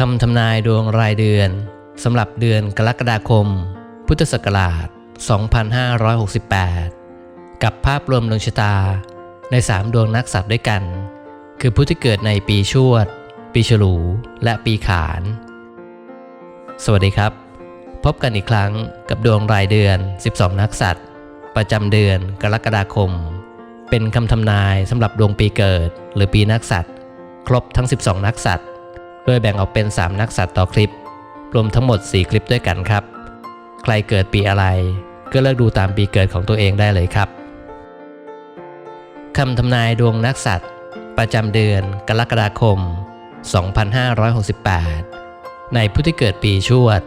คำทำนายดวงรายเดือนสำหรับเดือนกรกฎาคม พุทธศักราช 2568 กับภาพรวมดวงชะตาใน 3 ดวงนักสัตว์ด้วยกัน คือผู้ที่เกิดในปีชวด ปีฉลู และปีขาน สวัสดีครับ พบกันอีกครั้งกับดวงรายเดือน 12 นักสัตว์ ประจำเดือนกรกฎาคม เป็นคำทำนายสำหรับดวงปีเกิดหรือปีนักสัตว์ ครบทั้ง 12 นักสัตว์ โดยแบ่งออกเป็น 3 นักสัตว์ต่อคลิป รวมทั้งหมด 4 คลิปด้วยกันครับ ใครเกิดปีอะไร ก็เลือกดูตามปีเกิดของตัวเองได้เลยครับคำทำนายดวงนักสัตว์ ประจำเดือนกรกฎาคม 2568 ในผู้ที่เกิดปีชวด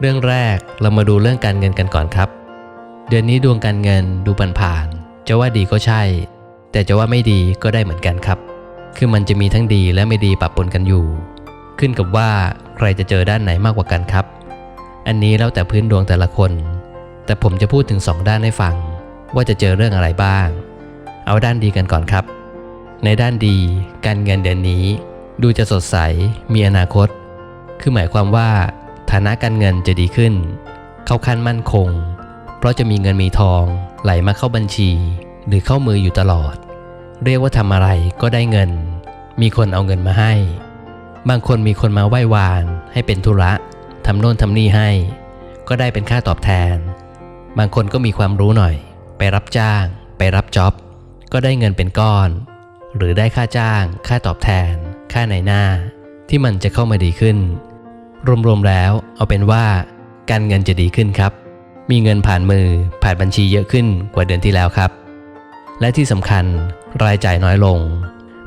เรื่องแรกเรามาดูเรื่องการเงินกันก่อนครับ เดือนนี้ดวงการเงินดูผ่านๆจะว่าดีก็ใช่ แต่จะว่าไม่ดีก็ได้เหมือนกันครับ คือมันจะมีทั้งดีและไม่ดีปะปนกันอยู่ ขึ้นกับว่าใครจะเจอด้านไหนมากกว่ากันครับ อันนี้แล้วแต่พื้นดวงแต่ละคน แต่ผมจะพูดถึง 2 ด้านให้ฟัง ว่าจะเจอเรื่องอะไรบ้าง เอาด้านดีกันก่อนครับ ในด้านดีการเงินเดือนนี้ ดูจะสดใส มีอนาคต คือหมายความว่า ฐานะการเงินจะดีขึ้น เข้าขั้นมั่นคง เพราะจะมีเงินมีทอง ไหลมาเข้าบัญชี หรือเข้ามืออยู่ตลอด เรียกว่าทำอะไรก็ได้เงิน มีคนเอาเงินมาให้ บางคนมีคนมาไหว้วาน ให้เป็นธุระทำโน่นทำนี่ให้ ก็ได้เป็นค่าตอบแทน บางคนก็มีความรู้หน่อย ไปรับจ้าง ไปรับจ็อบ ก็ได้เงินเป็นก้อน หรือได้ค่าจ้าง ค่าตอบแทน ค่าในหน้า ที่มันจะเข้ามาดีขึ้น รวมๆแล้ว เอาเป็นว่า การเงินจะดีขึ้นครับ มีเงินผ่านมือผ่านบัญชีเยอะขึ้นกว่าเดือนที่แล้วครับ และที่สำคัญ รายจ่ายน้อยลง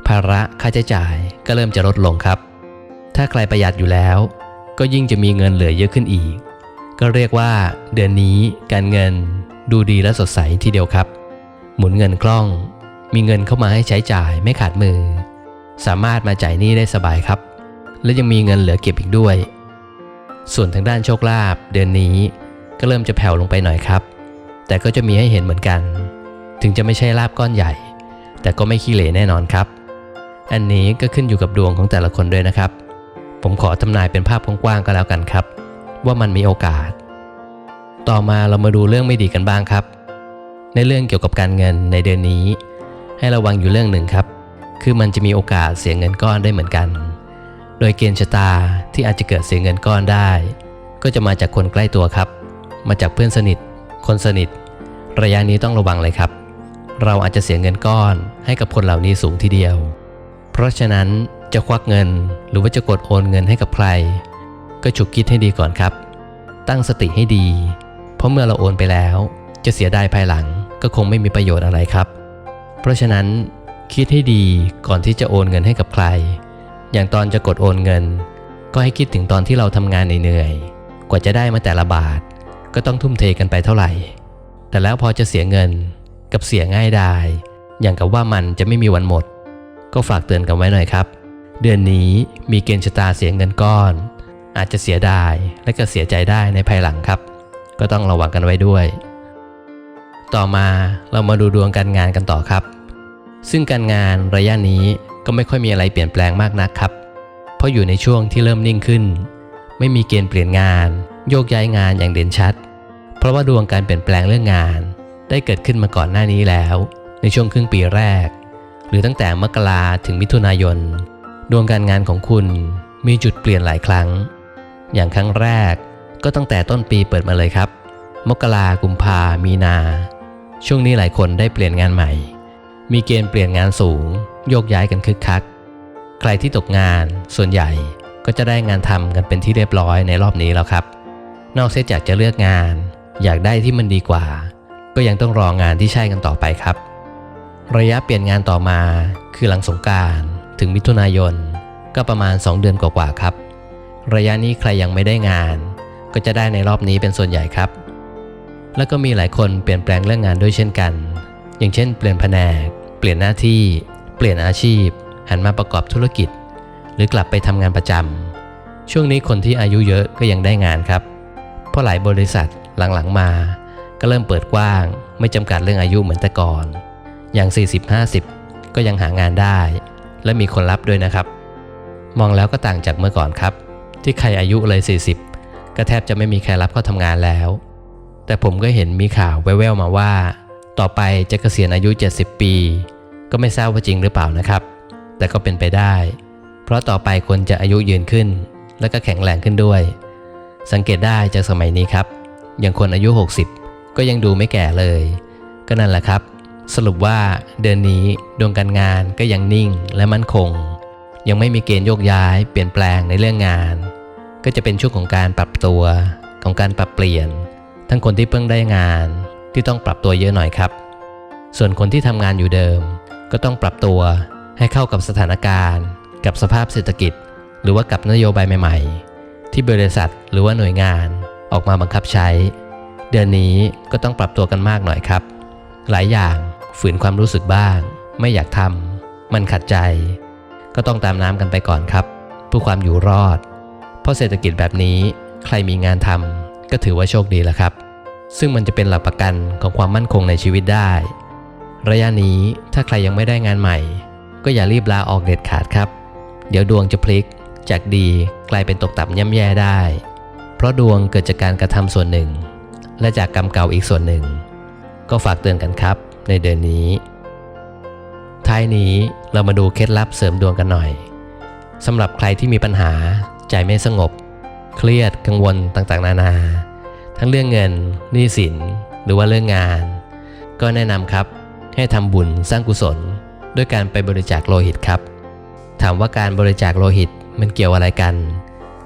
ภาระค่าใช้จ่ายก็เริ่มจะลดลงครับ ถ้าใครประหยัดอยู่แล้ว ก็ยิ่งจะมีเงินเหลือเยอะขึ้นอีก ก็เรียกว่าเดือนนี้การเงินดูดีและสดใสทีเดียวครับ หมุนเงินคล่อง มีเงินเข้ามาให้ใช้จ่ายไม่ขาดมือ สามารถมาจ่ายหนี้ได้สบายครับ และยังมีเงินเหลือเก็บอีกด้วย ส่วนทางด้านโชคลาภเดือนนี้ก็เริ่มจะแผ่วลงไปหน่อยครับ แต่ก็จะมีให้เห็นเหมือนกัน ถึงจะไม่ใช่ลาบก้อนใหญ่ แต่ก็ไม่ขี้เหร่แน่นอนครับ อันนี้ก็ขึ้นอยู่กับดวงของแต่ละคนด้วยนะครับ ผมขอทำนายเป็นภาพกว้างๆก็แล้วกันครับ ว่ามันมีโอกาส ต่อมาเรามาดูเรื่องไม่ดีกันบ้างครับ ในเรื่องเกี่ยวกับการเงินในเดือนนี้ ให้ระวังอยู่เรื่องหนึ่งครับ คือมันจะมีโอกาสเสียเงินก้อนได้เหมือนกัน โดยเกณฑ์ชะตาที่อาจจะเกิดเสียเงินก้อนได้ ก็จะมาจากคนใกล้ตัวครับ มาจากเพื่อนสนิท คนสนิท ระยะนี้ต้องระวังเลยครับ เราอาจจะเสียเงินก้อนให้กับคนเหล่านี้สูงทีเดียว เพราะฉะนั้นจะควักเงินหรือว่าจะกดโอนเงินให้กับใคร ก็ฉุกคิดให้ดีก่อนครับ ตั้งสติให้ดี เพราะเมื่อเราโอนไปแล้ว จะเสียดายภายหลังก็คงไม่มีประโยชน์อะไรครับ เพราะฉะนั้นคิดให้ดีก่อนที่จะโอนเงินให้กับใคร อย่างตอนจะกดโอนเงิน ก็ให้คิดถึงตอนที่เราทำงานเหนื่อยๆกว่าจะได้มาแต่ละบาท ก็ต้องทุ่มเทกันไปเท่าไหร่ แต่แล้วพอจะเสียเงิน กับเสียง่ายดาย อย่างกับว่ามันจะไม่มีวันหมด ก็ฝากเตือนกันไว้หน่อยครับ เดือนนี้มีเกณฑ์ชะตาเสียเงินก้อน อาจจะเสียดายและก็เสียใจได้ในภายหลังครับ ก็ต้องระวังกันไว้ด้วย ต่อมาเรามาดูดวงการงานกันต่อครับ ซึ่งการงานระยะนี้ก็ไม่ค่อยมีอะไรเปลี่ยนแปลงมากนักครับ เพราะอยู่ในช่วงที่เริ่มนิ่งขึ้น ไม่มีเกณฑ์เปลี่ยนงาน โยกย้ายงานอย่างเด่นชัด เพราะว่าดวงการเปลี่ยนแปลงเรื่องงาน ได้เกิดขึ้นมาก่อนหน้านี้แล้ว ในช่วงครึ่งปีแรก หรือตั้งแต่มกราถึงมิถุนายน ดวงการงานของคุณมีจุดเปลี่ยนหลายครั้ง อย่างครั้งแรกก็ตั้งแต่ต้นปีเปิดมาเลยครับ มกรากุมภามีนา ช่วงนี้หลายคนได้เปลี่ยนงานใหม่ มีเกณฑ์เปลี่ยนงานสูง โยกย้ายกันคึกคัก ใครที่ตกงานส่วนใหญ่ก็จะได้งานทำกันเป็นที่เรียบร้อยในรอบนี้แล้วครับ นอกเสียจากจะเลือกงาน อยากได้ที่มันดีกว่า ก็ยังต้องรองานที่ใช่กันต่อไปครับ ระยะเปลี่ยนงานต่อมาคือหลังสงการถึงมิถุนายน ก็ประมาณ 2 เดือนกว่าๆครับ ระยะนี้ใครยังไม่ได้งาน ก็จะได้ในรอบนี้เป็นส่วนใหญ่ครับ แล้วก็มีหลายคนเปลี่ยนแปลงเรื่องงานด้วยเช่นกัน อย่างเช่น เปลี่ยนแผนก เปลี่ยนหน้าที่ เปลี่ยนอาชีพ หันมาประกอบธุรกิจ หรือกลับไปทำงานประจำช่วงนี้คนที่อายุเยอะก็ยังได้งานครับ เพราะหลายบริษัทหลังๆมา ก็เริ่มเปิดกว้าง ไม่จำกัดเรื่องอายุเหมือนแต่ก่อน อย่าง 40-50 ก็ยังหางานได้ และมีคนรับด้วยนะครับ มองแล้วก็ต่างจากเมื่อก่อนครับ ที่ใครอายุเลย 40 ก็แทบจะไม่มีใครรับเข้าทำงานแล้ว แต่ผมก็เห็นมีข่าวแว่วๆมาว่า ต่อไปจะเกษียณอายุ 70 ปี ก็ไม่ทราบว่าจริงหรือเปล่านะครับ แต่ก็เป็นไปได้ เพราะต่อไปคนจะอายุยืนขึ้น และก็แข็งแรงขึ้นด้วย สังเกตได้จากสมัยนี้ครับอย่างคนอายุ 60 ก็ยังดูไม่แก่เลย ก็นั่นแหละครับ สรุปว่าเดือนนี้ดวงการงานก็ยังนิ่งและมั่นคง ยังไม่มีเกณฑ์โยกย้ายเปลี่ยนแปลงในเรื่องงาน ก็จะเป็นช่วงของการปรับตัวของการปรับเปลี่ยน ทั้งคนที่เพิ่งได้งานที่ต้องปรับตัวเยอะหน่อยครับ ส่วนคนที่ทำงานอยู่เดิม ก็ต้องปรับตัวให้เข้ากับสถานการณ์ กับสภาพเศรษฐกิจ หรือว่ากับนโยบายใหม่ ๆ ที่บริษัทหรือว่าหน่วยงานออกมาบังคับใช้ เดือนนี้ก็ต้องปรับตัวกันมากหน่อยครับ หลายอย่างฝืนความรู้สึกบ้าง ไม่อยากทำมันขัดใจ ก็ต้องตามน้ำกันไปก่อนครับเพื่อความอยู่รอด เพราะเศรษฐกิจแบบนี้ใครมีงานทำก็ถือว่าโชคดีแล้วครับ ซึ่งมันจะเป็นหลักประกันของความมั่นคงในชีวิตได้ ระยะนี้ถ้าใครยังไม่ได้งานใหม่ ก็อย่ารีบลาออกเด็ดขาดครับ เดี๋ยวดวงจะพลิก จากดีกลายเป็นตกต่ำย่ำแย่ได้ เพราะดวงเกิดจากการกระทำส่วนหนึ่ง และจากกรรมเก่าอีกส่วนหนึ่ง ก็ฝากเตือนกันครับในเดือนนี้ ท้ายนี้เรามาดูเคล็ดลับเสริมดวงกันหน่อยสำหรับใครที่มีปัญหาใจไม่สงบ เครียดกังวลต่างๆ นานา ทั้งเรื่องเงินหนี้สิน หรือว่าเรื่องงาน ก็แนะนำครับ ให้ทำบุญสร้างกุศล ด้วยการไปบริจาคโลหิตครับ ถามว่าการบริจาคโลหิตมันเกี่ยวอะไรกัน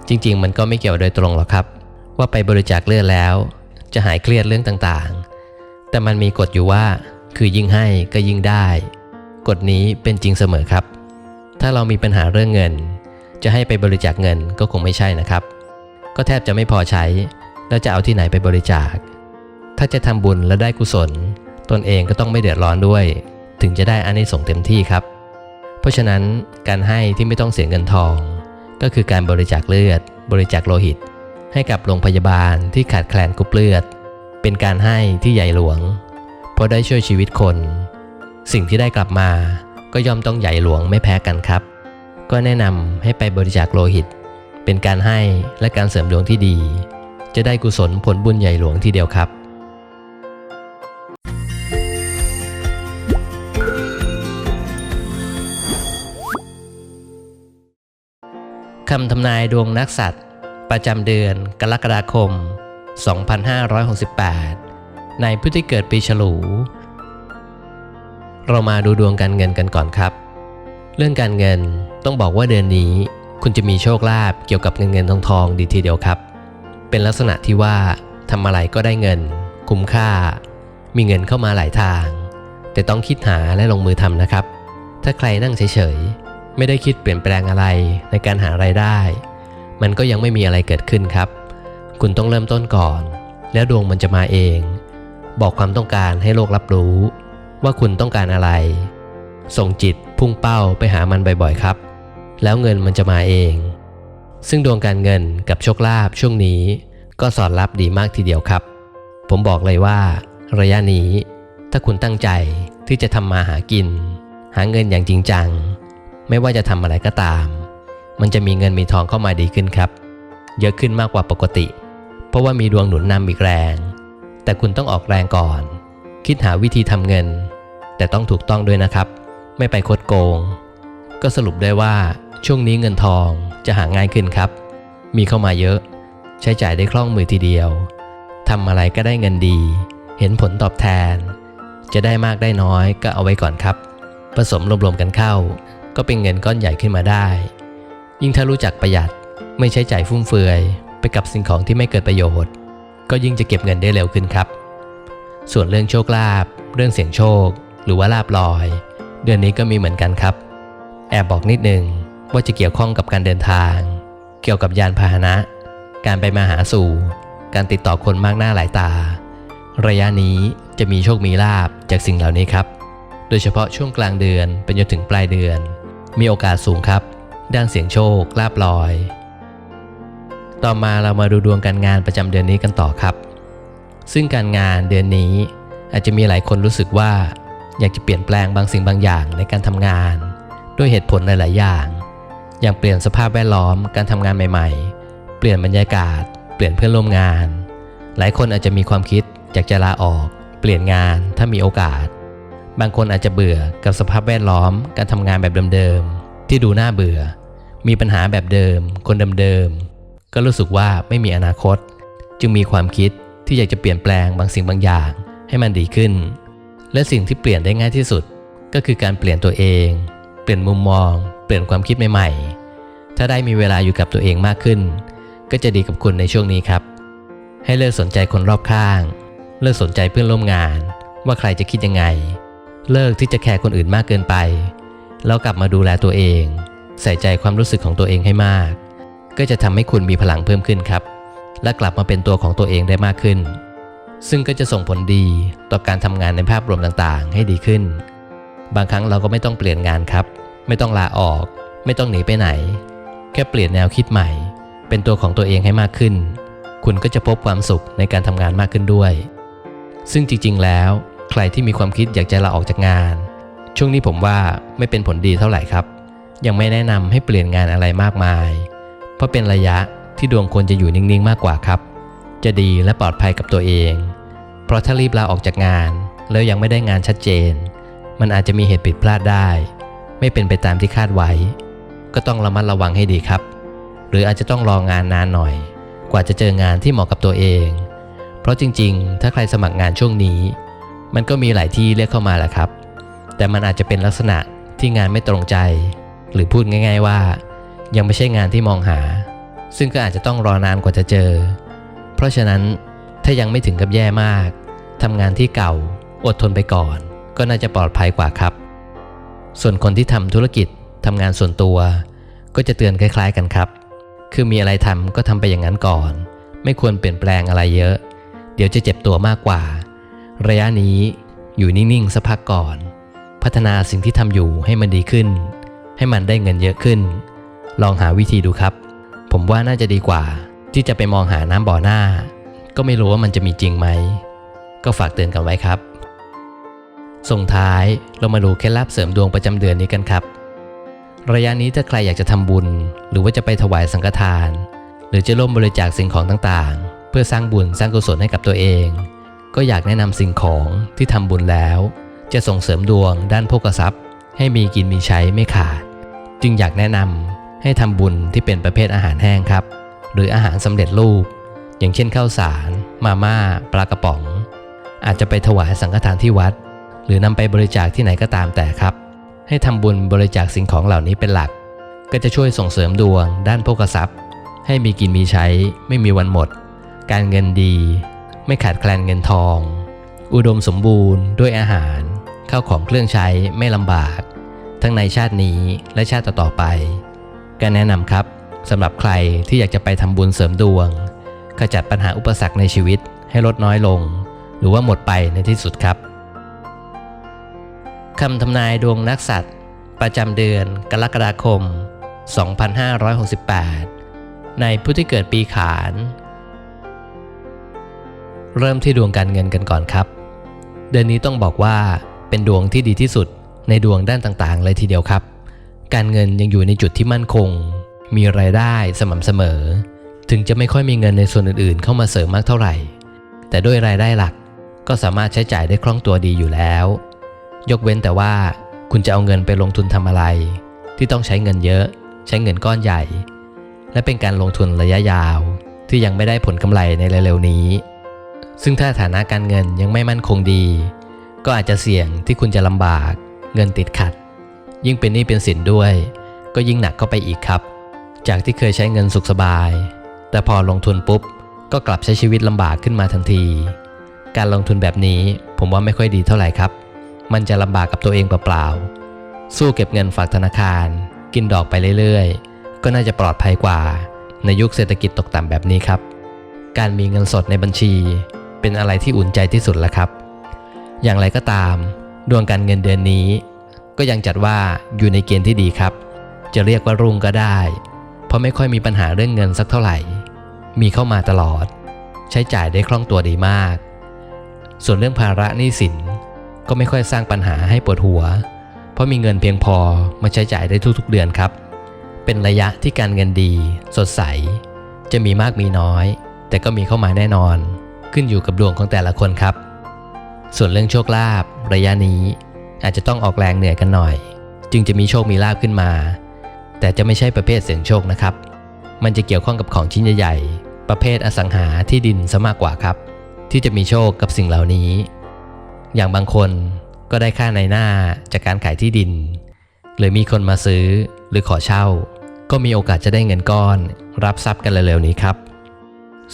จริง ๆ มันก็ไม่เกี่ยวโดยตรงหรอกครับ ว่าไปบริจาคเลือดแล้ว จะหายเครียดเรื่องต่างๆ แต่มันมีกฎอยู่ว่า คือยิ่งให้ก็ยิ่งได้ กฎนี้เป็นจริงเสมอครับ ถ้าเรามีปัญหาเรื่องเงิน จะให้ไปบริจาคเงินก็คงไม่ใช่นะครับ ก็แทบจะไม่พอใช้ แล้วจะเอาที่ไหนไปบริจาค ถ้าจะทำบุญและได้กุศล ตนเองก็ต้องไม่เดือดร้อนด้วย ถึงจะได้อานิสงส์เต็มที่ครับ เพราะฉะนั้นการให้ที่ไม่ต้องเสียเงินทอง ก็คือการบริจาคเลือด บริจาคโลหิต ให้กับโรงพยาบาลที่ขาดแคลนกรุ๊ปเลือด เป็นการให้ที่ใหญ่หลวง เพราะได้ช่วยชีวิตคน สิ่งที่ได้กลับมาก็ย่อมต้องใหญ่หลวงไม่แพ้กันครับ ก็แนะนำให้ไปบริจาคโลหิต เป็นการให้และการเสริมดวงที่ดี จะได้กุศลผลบุญใหญ่หลวงทีเดียวครับคำทำนายดวงนักสัตว์ ประจำเดือนกรกฎาคม 2568 ในผู้ที่เกิดปีฉลู เรามาดูดวงการเงินกันก่อนครับ เรื่องการเงินต้องบอกว่าเดือนนี้ คุณจะมีโชคลาภเกี่ยวกับเงินเงินทองทองดีทีเดียวครับ เป็นลักษณะที่ว่าทำอะไรก็ได้เงิน คุ้มค่า มีเงินเข้ามาหลายทาง แต่ต้องคิดหาและลงมือทำนะครับ ถ้าใครนั่งเฉยๆไม่ได้คิดเปลี่ยนแปลงอะไรในการหาไรายได้ มันก็ยังไม่มีอะไรเกิดขึ้นครับ คุณต้องเริ่มต้นก่อน แล้วดวงมันจะมาเอง บอกความต้องการให้โลกรับรู้ ว่าคุณต้องการอะไร ส่งจิตพุ่งเป้าไปหามันบ่อยๆครับ แล้วเงินมันจะมาเอง ซึ่งดวงการเงินกับโชคลาภช่วงนี้ ก็สอดรับดีมากทีเดียวครับ ผมบอกเลยว่า ระยะนี้ ถ้าคุณตั้งใจที่จะทำมาหากิน หาเงินอย่างจริงจัง ไม่ว่าจะทำอะไรก็ตาม มันจะมีเงินมีทองเข้ามาดีขึ้นครับ เยอะขึ้นมากกว่าปกติ เพราะว่ามีดวงหนุนนำอีกแรง แต่คุณต้องออกแรงก่อน คิดหาวิธีทำเงิน แต่ต้องถูกต้องด้วยนะครับ ไม่ไปคดโกง ก็สรุปได้ว่าช่วงนี้เงินทองจะหาง่ายขึ้นครับ มีเข้ามาเยอะ ใช้จ่ายได้คล่องมือทีเดียวทำอะไรก็ได้เงินดี เห็นผลตอบแทน จะได้มากได้น้อยก็เอาไว้ก่อนครับ ผสมรวมๆกันเข้า ก็เป็นเงินก้อนใหญ่ขึ้นมาได้ ยิ่งถ้ารู้จักประหยัดไม่ใช้จ่ายฟุ่มเฟือย ไปกับสิ่งของที่ไม่เกิดประโยชน์ ก็ยิ่งจะเก็บเงินได้เร็วขึ้นครับ ส่วนเรื่องโชคลาภเรื่องเสี่ยงโชค หรือว่าลาบลอย เดือนนี้ก็มีเหมือนกันครับ แอบบอกนิดนึงว่าจะเกี่ยวข้องกับการเดินทาง เกี่ยวกับยานพาหนะ การไปมาหาสู่ การติดต่อคนมากหน้าหลายตา ระยะนี้จะมีโชคมีลาบจากสิ่งเหล่านี้ครับ โดยเฉพาะช่วงกลางเดือนเป็นจนถึงปลายเดือน มีโอกาสสูงครับ ด้านเสียงโชคลาบลอย ต่อมาเรามาดูดวงการงานประจำเดือนนี้กันต่อครับ ซึ่งการงานเดือนนี้อาจจะมีหลายคนรู้สึกว่า อยากจะเปลี่ยนแปลงบางสิ่งบางอย่างในการทำงาน ด้วยเหตุผลหลาย ๆ อย่าง อย่างเปลี่ยนสภาพแวดล้อมการทำงานใหม่ ๆ เปลี่ยนบรรยากาศ เปลี่ยนเพื่อนร่วมงาน หลายคนอาจจะมีความคิดอยากจะลาออก เปลี่ยนงานถ้ามีโอกาส บางคนอาจจะเบื่อกับสภาพแวดล้อมการทำงานแบบเดิมๆ ที่ดูน่าเบื่อ มีปัญหาแบบเดิม คนเดิมๆก็รู้สึกว่าไม่มีอนาคต จึงมีความคิดที่อยากจะเปลี่ยนแปลงบางสิ่งบางอย่างให้มันดีขึ้น และสิ่งที่เปลี่ยนได้ง่ายที่สุด ก็คือการเปลี่ยนตัวเอง เปลี่ยนมุมมอง เปลี่ยนความคิดใหม่ๆ ถ้าได้มีเวลาอยู่กับตัวเองมากขึ้น ก็จะดีกับคุณในช่วงนี้ครับ ให้เลิกสนใจคนรอบข้าง เลิกสนใจเพื่อนร่วมงาน ว่าใครจะคิดยังไง เลิกที่จะแคร์คนอื่นมากเกินไป แล้วกลับมาดูแลตัวเอง ใส่ใจความรู้สึกของตัวเองให้มาก ก็จะทำให้คุณมีพลังเพิ่มขึ้นครับ และกลับมาเป็นตัวของตัวเองได้มากขึ้น ซึ่งก็จะส่งผลดีต่อการทำงานในภาพรวมต่างๆ ให้ดีขึ้น บางครั้งเราก็ไม่ต้องเปลี่ยนงานครับ ไม่ต้องลาออก ไม่ต้องหนีไปไหน แค่เปลี่ยนแนวคิดใหม่ เป็นตัวของตัวเองให้มากขึ้น คุณก็จะพบความสุขในการทำงานมากขึ้นด้วย ซึ่งจริงๆแล้ว ใครที่มีความคิดอยากจะลาออกจากงาน ช่วงนี้ผมว่าไม่เป็นผลดีเท่าไหร่ครับ ยังไม่แนะนำให้เปลี่ยนงานอะไรมากมาย เพราะเป็นระยะที่ดวงควรจะอยู่นิ่งๆ มากกว่าครับ จะดีและปลอดภัยกับตัวเอง เพราะถ้ารีบลาออกจากงาน แล้วยังไม่ได้งานชัดเจน มันอาจจะมีเหตุผิดพลาดได้ ไม่เป็นไปตามที่คาดไว้ ก็ต้องระมัดระวังให้ดีครับ หรืออาจจะต้องรองานนานหน่อย กว่าจะเจองานที่เหมาะกับตัวเอง เพราะจริงๆ ถ้าใครสมัครงานช่วงนี้ มันก็มีหลายที่เรียกเข้ามาแหละครับ แต่มันอาจจะเป็นลักษณะที่งานไม่ตรงใจ หรือพูดง่าย ๆว่า ยังไม่ใช่งานที่มองหา ซึ่งก็อาจจะต้องรอนานกว่าจะเจอ เพราะฉะนั้นถ้ายังไม่ถึงกับแย่มากทำงานที่เก่าอดทนไปก่อน ก็น่าจะปลอดภัยกว่าครับ ส่วนคนที่ทำธุรกิจทำงานส่วนตัว ก็จะเตือนคล้าย ๆกันครับ คือมีอะไรทำก็ทำไปอย่างนั้นก่อน ไม่ควรเปลี่ยนแปลงอะไรเยอะ เดี๋ยวจะเจ็บตัวมากกว่า ระยะนี้อยู่นิ่งๆสักพักก่อน พัฒนาสิ่งที่ทำอยู่ให้มันดีขึ้น ให้มันได้เงินเยอะขึ้น ลองหาวิธีดูครับ ผมว่าน่าจะดีกว่า ที่จะไปมองหาน้ำบ่อหน้า ก็ไม่รู้ว่ามันจะมีจริงไหม ก็ฝากเตือนกันไว้ครับ ส่งท้ายเรามาดูเคล็ดลับเสริมดวงประจำเดือนนี้กันครับ ระยะนี้ถ้าใครอยากจะทำบุญ หรือว่าจะไปถวายสังฆทาน หรือจะร่วมบริจาคสิ่งของต่างๆ เพื่อสร้างบุญสร้างกุศลให้กับตัวเอง ก็อยากแนะนำสิ่งของที่ทำบุญแล้ว จะส่งเสริมดวงด้านโภคทรัพย์ ให้มีกินมีใช้ไม่ขาด จึงอยากแนะนำให้ทำบุญที่เป็นประเภทอาหารแห้งครับ หรืออาหารสำเร็จรูป อย่างเช่นข้าวสาร มาม่า ปลากระป๋อง อาจจะไปถวายสังฆทานที่วัด หรือนำไปบริจาคที่ไหนก็ตามแต่ครับ ให้ทำบุญบริจาคสิ่งของเหล่านี้เป็นหลัก ก็จะช่วยส่งเสริมดวง ด้านโภคทรัพย์ ให้มีกินมีใช้ ไม่มีวันหมด การเงินดี ไม่ขาดแคลนเงินทอง อุดมสมบูรณ์ด้วยอาหาร ข้าวของเครื่องใช้ไม่ลำบาก ทั้งในชาตินี้และชาติต่อๆไปก็แนะนำครับสำหรับใครที่อยากจะไปทำบุญเสริมดวง ขจัดปัญหาอุปสรรคในชีวิตให้ลดน้อยลง หรือว่าหมดไปในที่สุดครับคำทำนายดวงนักสัตว์ ประจำเดือนกรกฎาคม 2568 ในผู้ที่เกิดปีขาน เริ่มที่ดวงการเงินกันก่อนครับ เดือนนี้ต้องบอกว่า เป็นดวงที่ดีที่สุดในดวงด้านต่างๆ เลยทีเดียวครับ การเงินยังอยู่ในจุดที่มั่นคง มีรายได้สม่ำเสมอ ถึงจะไม่ค่อยมีเงินในส่วนอื่นๆ เข้ามาเสริมมากเท่าไหร่ แต่ด้วยรายได้หลักก็สามารถใช้จ่ายได้คล่องตัวดีอยู่แล้ว ยกเว้นแต่ว่าคุณจะเอาเงินไปลงทุนทำอะไร ที่ต้องใช้เงินเยอะ ใช้เงินก้อนใหญ่ และเป็นการลงทุนระยะยาว ที่ยังไม่ได้ผลกำไรในเร็วๆนี้ ซึ่งถ้าฐานะการเงินยังไม่มั่นคงดี ก็อาจจะเสี่ยงที่คุณจะลำบาก เงินติดขัด ยิ่งเป็นหนี้เป็นสินด้วย ก็ยิ่งหนักเข้าไปอีกครับ จากที่เคยใช้เงินสุขสบาย แต่พอลงทุนปุ๊บ ก็กลับใช้ชีวิตลำบากขึ้นมาทันที การลงทุนแบบนี้ผมว่าไม่ค่อยดีเท่าไหร่ครับ มันจะลำบากกับตัวเองเปล่าๆสู้เก็บเงินฝากธนาคาร กินดอกไปเรื่อยๆ ก็น่าจะปลอดภัยกว่า ในยุคเศรษฐกิจตกต่ำแบบนี้ครับ การมีเงินสดในบัญชี เป็นอะไรที่อุ่นใจที่สุดแล้วครับ อย่างไรก็ตาม ดวงการเงินเดือนนี้ ก็ยังจัดว่าอยู่ในเกณฑ์ที่ดีครับ จะเรียกว่ารุ่งก็ได้ เพราะไม่ค่อยมีปัญหาเรื่องเงินสักเท่าไหร่ มีเข้ามาตลอด ใช้จ่ายได้คล่องตัวดีมาก ส่วนเรื่องภาระหนี้สินก็ไม่ค่อยสร้างปัญหาให้ปวดหัว เพราะมีเงินเพียงพอมาใช้จ่ายได้ทุกๆเดือนครับ เป็นระยะที่การเงินดี สดใส จะมีมากมีน้อย แต่ก็มีเข้ามาแน่นอน ขึ้นอยู่กับดวงของแต่ละคนครับ ส่วนเรื่องโชคลาภระยะนี้อาจจะต้องออกแรงเหนื่อยกันหน่อย จึงจะมีโชคมีลาภขึ้นมา แต่จะไม่ใช่ประเภทเสี่ยงโชคนะครับ มันจะเกี่ยวข้องกับของชิ้นใหญ่ๆประเภทอสังหาที่ดินซะมากกว่าครับ ที่จะมีโชคกับสิ่งเหล่านี้ อย่างบางคนก็ได้ค่าในหน้าจากการขายที่ดินหรือมีคนมาซื้อหรือขอเช่า ก็มีโอกาสจะได้เงินก้อน รับทรัพย์กันเร็วๆนี้ครับ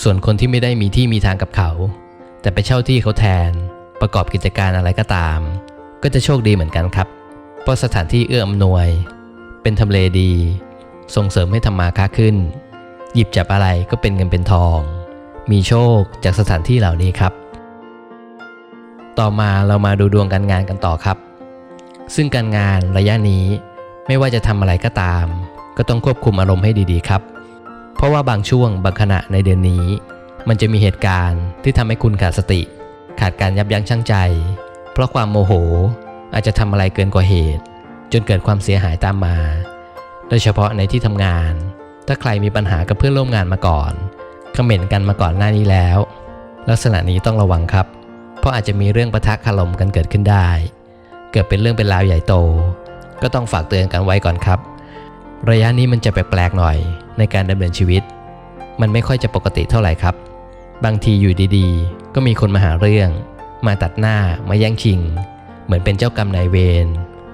ส่วนคนที่ไม่ได้มีที่มีทางกับเขา แต่ไปเช่าที่เขาแทน ประกอบกิจการอะไรก็ตาม ก็จะโชคดีเหมือนกันครับ เพราะสถานที่เอื้ออำนวย เป็นทำเลดี ส่งเสริมให้ทำมาค้าขึ้น หยิบจับอะไรก็เป็นเงินเป็นทอง มีโชคจากสถานที่เหล่านี้ครับ ต่อมาเรามาดูดวงการงานกันต่อครับ ซึ่งการงานระยะนี้ไม่ว่าจะทำอะไรก็ตาม ก็ต้องควบคุมอารมณ์ให้ดีๆครับ เพราะว่าบางช่วงบางขณะในเดือนนี้ มันจะมีเหตุการณ์ที่ทำให้คุณขาดสติ ขาดการยับยั้งชั่งใจ เพราะความโมโหอาจจะทำอะไรเกินกว่าเหตุ จนเกิดความเสียหายตามมา โดยเฉพาะในที่ทำงาน ถ้าใครมีปัญหากับเพื่อนร่วมงานมาก่อนเขม่นกันมาก่อนหน้านี้แล้ว ลักษณะนี้ต้องระวังครับ เพราะอาจจะมีเรื่องประทะคารมกันเกิดขึ้นได้ เกิดเป็นเรื่องเป็นราวใหญ่โต ก็ต้องฝากเตือนกันไว้ก่อนครับ ระยะนี้มันจะแปลกๆหน่อยในการดำเนินชีวิต มันไม่ค่อยจะปกติเท่าไหร่ครับ บางทีอยู่ดีๆ ก็มีคนมาหาเรื่อง มาตัดหน้ามาแย่งชิง เหมือนเป็นเจ้ากรรมนายเวร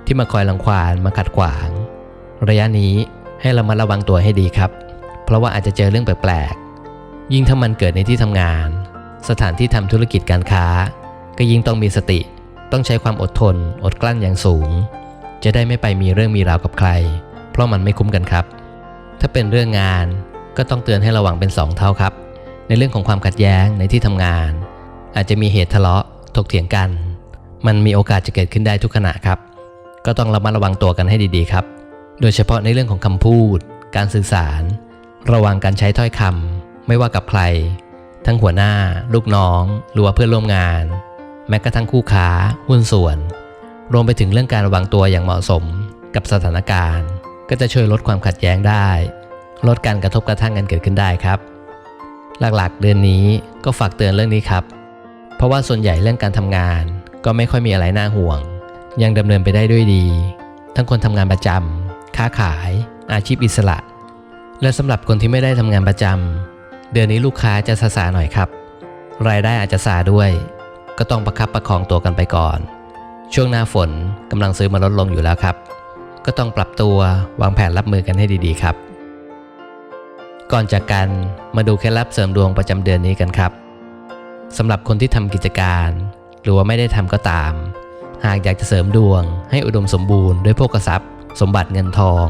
ที่มาคอยรังควานมาขัดขวาง ระยะนี้ให้เรามาระวังตัวให้ดีครับ เพราะว่าอาจจะเจอเรื่องแปลกๆ ยิ่งถ้ามันเกิดในที่ทำงาน สถานที่ทำธุรกิจการค้า ก็ยิ่งต้องมีสติ ต้องใช้ความอดทน อดกลั้นอย่างสูง จะได้ไม่ไปมีเรื่องมีราวกับใคร เพราะมันไม่คุ้มกันครับ ถ้าเป็นเรื่องงานก็ต้องเตือนให้ระวังเป็น2เท่าครับ ในเรื่องของความขัดแย้งในที่ทำงาน อาจจะมีเหตุทะเลาะถกเถียงกัน มันมีโอกาสจะเกิดขึ้นได้ทุกขณะครับ ก็ต้องระมัดระวังตัวกันให้ดีๆครับ โดยเฉพาะในเรื่องของคำพูด การสื่อสาร ระวังการใช้ถ้อยคำไม่ว่ากับใคร ทั้งหัวหน้า ลูกน้อง หรือว่าเพื่อนร่วมงาน แม้กระทั่งคู่ค้า หุ้นส่วน รวมไปถึงเรื่องการระวังตัวอย่างเหมาะสม กับสถานการณ์ ก็จะช่วยลดความขัดแย้งได้ ลดการกระทบกระทั่งกันเกิดขึ้นได้ครับ หลักๆ เดือนนี้ก็ฝากเตือนเรื่องนี้ครับ เพราะว่าส่วนใหญ่เรื่องการทำงาน ก็ไม่ค่อยมีอะไรน่าห่วง ยังดำเนินไปได้ด้วยดี ทั้งคนทำงานประจำค้าขาย อาชีพอิสระ และสำหรับคนที่ไม่ได้ทำงานประจำเดือนนี้ลูกค้าจะซาซาหน่อยครับ รายได้อาจจะซาด้วย ก็ต้องประคับประคองตัวกันไปก่อน ช่วงหน้าฝนกำลังซื้อมาลดลงอยู่แล้วครับ ก็ต้องปรับตัววางแผนรับมือกันให้ดีๆครับ ก่อนจากกันมาดูเคล็ดลับเสริมดวงประจำเดือนนี้กันครับสำหรับคนที่ทำกิจการ หรือว่าไม่ได้ทำก็ตาม หากอยากจะเสริมดวง ให้อุดมสมบูรณ์ด้วยโภคทรัพย์ สมบัติเงินทอง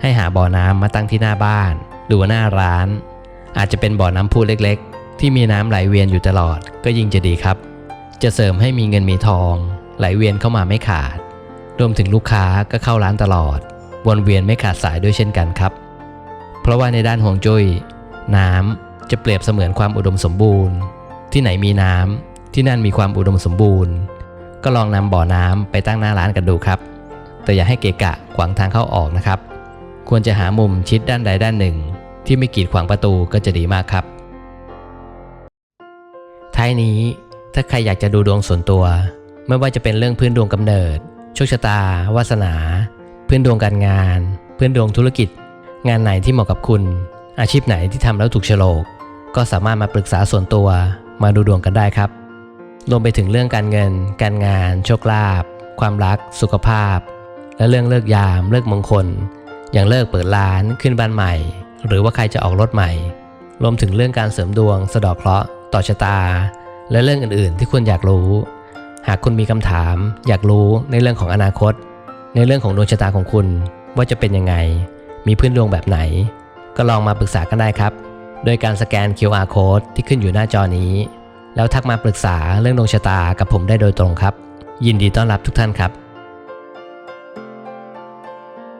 ให้หาบ่อน้ำมาตั้งที่หน้าบ้าน หรือว่าหน้าร้าน อาจจะเป็นบ่อน้ำพุเล็กๆ ที่มีน้ำไหลเวียนอยู่ตลอดก็ยิ่งจะดีครับ จะเสริมให้มีเงินมีทอง ไหลเวียนเข้ามาไม่ขาด รวมถึงลูกค้าก็เข้าร้านตลอด วนเวียนไม่ขาดสายด้วยเช่นกันครับ เพราะว่าในด้านห่วงจุย้ยน้ำจะเปรียบเสมือนความอุดมสมบูรณ์ ที่ไหนมีน้ำที่นั่นมีความอุดมสมบูรณ์ ก็ลองนำบ่อน้ำไปตั้งหน้าร้านกันดูครับ แต่อย่าให้เกะกะขวางทางเข้าออกนะครับ ควรจะหามุมชิดด้านใดด้านหนึ่ง ที่ไม่กีดขวางประตูก็จะดีมากครับ ท้ายนี้ถ้าใครอยากจะดูดวงส่วนตัว ไม่ว่าจะเป็นเรื่องพื้นดวงกำเนิดโชคชะตา วาสนา พื้นดวงการงาน พื้นดวงธุรกิจ งานไหนที่เหมาะกับคุณ อาชีพไหนที่ทำแล้วถูกโฉลก ก็สามารถมาปรึกษาส่วนตัวมาดูดวงกันได้ครับ รวมไปถึงเรื่องการเงิน การงาน โชคลาภความรัก สุขภาพ และเรื่องเลิกยาม เลิกมงคล อย่างเลิกเปิดร้านขึ้นบ้านใหม่ หรือว่าใครจะออกรถใหม่ รวมถึงเรื่องการเสริมดวง สะดอกเคราะห์ต่อชะตา และเรื่องอื่นๆ ที่คุณอยากรู้ หากคุณมีคำถาม อยากรู้ในเรื่องของอนาคต ในเรื่องของดวงชะตาของคุณว่าจะเป็นยังไง มีพื้นดวงแบบไหน ก็ลองมาปรึกษากันได้ครับ โดยการสแกน QR code ที่ขึ้นอยู่หน้าจอนี้ แล้วทักมาปรึกษาเรื่องดวงชะตากับผมได้โดยตรงครับ ยินดีต้อนรับทุกท่านครับ